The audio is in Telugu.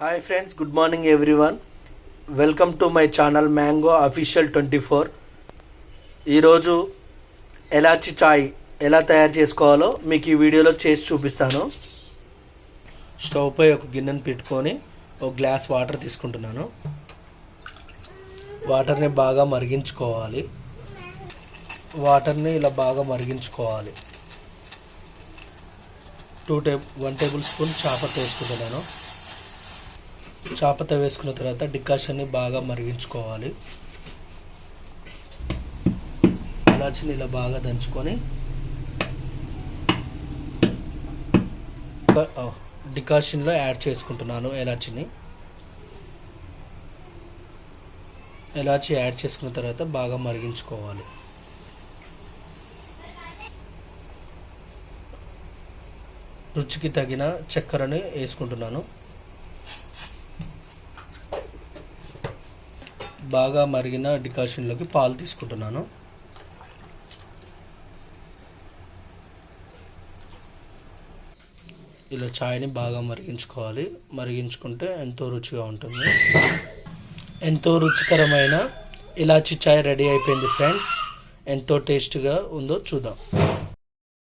Hi friends good morning everyone welcome to my channel mango official twenty four ఈరోజు ఎలాచి చాయ్ ఎలా తయారు చేసుకోవాలో మీకు ఈ వీడియోలో చేసి చూపిస్తాను. స్టవ్ పై ఒక గిన్నెను పెట్టుకొని ఒక గ్లాస్ వాటర్ తీసుకుంటున్నాను. వాటర్ని బాగా మరిగించుకోవాలి. వాటర్ని ఇలా బాగా మరిగించుకోవాలి. Two table one table spoon చాపత వేసుకుంటున్నాను చాపత వేసుకున్న తర్వాత డికాషన్ని బాగా మరిగించుకోవాలి. ఇలాచిని ఇలా బాగా దంచుకొని డికాషన్లో యాడ్ చేసుకుంటున్నాను ఎలాచిని. ఎలాచి యాడ్ చేసుకున్న తర్వాత బాగా మరిగించుకోవాలి. రుచికి తగిన చక్కెరని వేసుకుంటున్నాను. బాగా మరిగిన డికాషన్లోకి పాలు తీసుకుంటున్నాను. ఇలా చాయ్ని బాగా మరిగించుకోవాలి. మరిగించుకుంటే ఎంతో రుచిగా ఉంటుంది. ఎంతో రుచికరమైన ఇలాచి చాయ్ రెడీ అయిపోయింది ఫ్రెండ్స్. ఎంతో టేస్ట్గా ఉందో చూద్దాం.